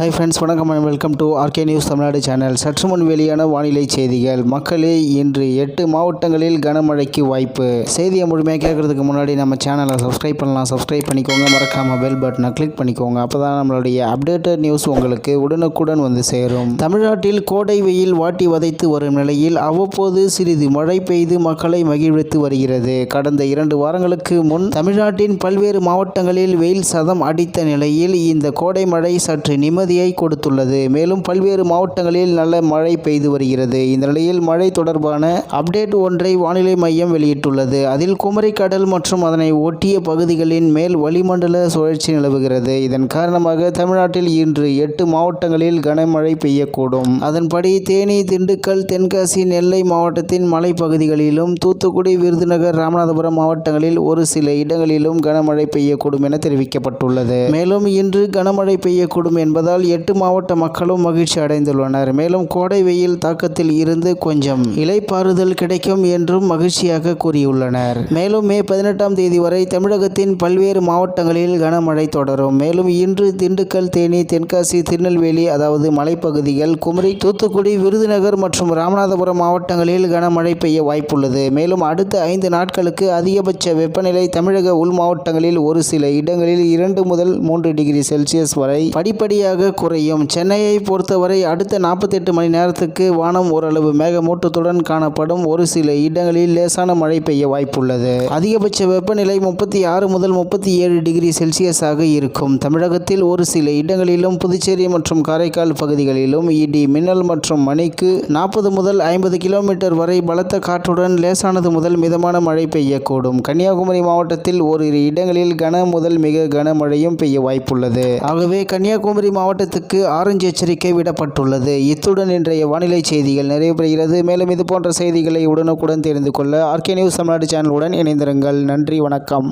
Hi friends வணக்கம் and welcome to RK news Tamil Nadu channel சற்று முன் வெளியான வானிலை செய்திகள். மக்களே இன்று எட்டு மாவட்டங்களில் கனமழைக்கு வாய்ப்பு. செய்தியை முழுமையாக கேட்கறதுக்கு முன்னாடி நம்ம சேனலை சப்ஸ்கிரைப் பண்ணலாம். சப்ஸ்கிரைப் பண்ணிக்கோங்க. மறக்காம பெல் பட்டனை கிளிக் பண்ணிக்கோங்க. அப்போ தான் நம்மளுடைய அப்டேட்டட் நியூஸ் உங்களுக்கு உடனுக்குடன் வந்து சேரும். தமிழ்நாட்டில் கோடை வெயில் வாட்டி வதைத்து வரும் நிலையில் அவ்வப்போது சிறிது மழை பெய்து மக்களை மகிழ்வித்து வருகிறது. கடந்த இரண்டு வாரங்களுக்கு முன் தமிழ்நாட்டின் பல்வேறு மாவட்டங்களில் வெயில் சதம் அடித்த நிலையில் இந்த கோடை மழை சற்று அனுமதியை கொடுத்துள்ளது. மேலும் பல்வேறு மாவட்டங்களில் நல்ல மழை பெய்து வருகிறது. இந்த நிலையில் மழை தொடர்பான அப்டேட் ஒன்றை வானிலை மையம் வெளியிட்டுள்ளது. அதில் குமரிக்கடல் மற்றும் அதனை ஒட்டிய பகுதிகளின் மேல் வளிமண்டல சுழற்சி நிலவுகிறது. இதன் காரணமாக தமிழ்நாட்டில் இன்று எட்டு மாவட்டங்களில் கனமழை பெய்யக்கூடும். அதன்படி தேனி திண்டுக்கல் தென்காசி நெல்லை மாவட்டத்தின் மலைப்பகுதிகளிலும் தூத்துக்குடி விருதுநகர் ராமநாதபுரம் மாவட்டங்களில் ஒரு சில இடங்களிலும் கனமழை பெய்யக்கூடும் என தெரிவிக்கப்பட்டுள்ளது. மேலும் இன்று கனமழை பெய்யக்கூடும் என்பதால் எட்டு மாவட்ட மக்களும் மகிழ்ச்சி அடைந்துள்ளனர். மேலும் கோடை வெயில் தாக்கத்தில் இருந்து கொஞ்சம் இலைப்பாறுதல் கிடைக்கும் என்றும் மகிழ்ச்சியாக கூறியுள்ளனர். மேலும் மே பதினெட்டாம் தேதி வரை தமிழகத்தின் பல்வேறு மாவட்டங்களில் கனமழை தொடரும். மேலும் இன்று திண்டுக்கல் தேனி தென்காசி திருநெல்வேலி அதாவது மலைப்பகுதிகள் குமரி தூத்துக்குடி விருதுநகர் மற்றும் ராமநாதபுரம் மாவட்டங்களில் கனமழை பெய்ய வாய்ப்புள்ளது. மேலும் அடுத்த ஐந்து நாட்களுக்கு அதிகபட்ச வெப்பநிலை தமிழக உள் மாவட்டங்களில் ஒரு சில இடங்களில் இரண்டு முதல் மூன்று டிகிரி செல்சியஸ் வரை படிப்படியாக குறையும். சென்னையை பொறுத்தவரை அடுத்த நாற்பத்தெட்டு மணி நேரத்துக்கு வானம் ஓரளவு மேகமூட்டத்துடன் காணப்படும். ஒரு சில இடங்களில் லேசான மழை பெய்ய வாய்ப்புள்ளது. அதிகபட்ச வெப்பநிலை முப்பத்தி ஆறு முதல் முப்பத்தி ஏழு டிகிரி செல்சியஸாக இருக்கும். தமிழகத்தில் ஒரு சில இடங்களிலும் புதுச்சேரி மற்றும் காரைக்கால் பகுதிகளிலும் இடி மின்னல் மற்றும் மணிக்கு நாற்பது முதல் ஐம்பது கிலோமீட்டர் வரை பலத்த காற்றுடன் லேசானது முதல் மிதமான மழை பெய்யக்கூடும். கன்னியாகுமரி மாவட்டத்தில் ஓரிரு இடங்களில் கன முதல் மிக கனமழையும் பெய்ய வாய்ப்புள்ளது. ஆகவே கன்னியாகுமரி மாவட்டத்துக்கு ஆரஞ்சு எச்சரிக்கை விடப்பட்டுள்ளது. இத்துடன் இன்றைய வானிலை செய்திகள் நிறைவு பெறுகிறது மேலும் இது போன்ற செய்திகளை உடனுக்குடன் தெரிந்து கொள்ள ஆர்கே நியூஸ் தமிழ்நாடு சேனலுடன் இணைந்திருங்கள். நன்றி வணக்கம்.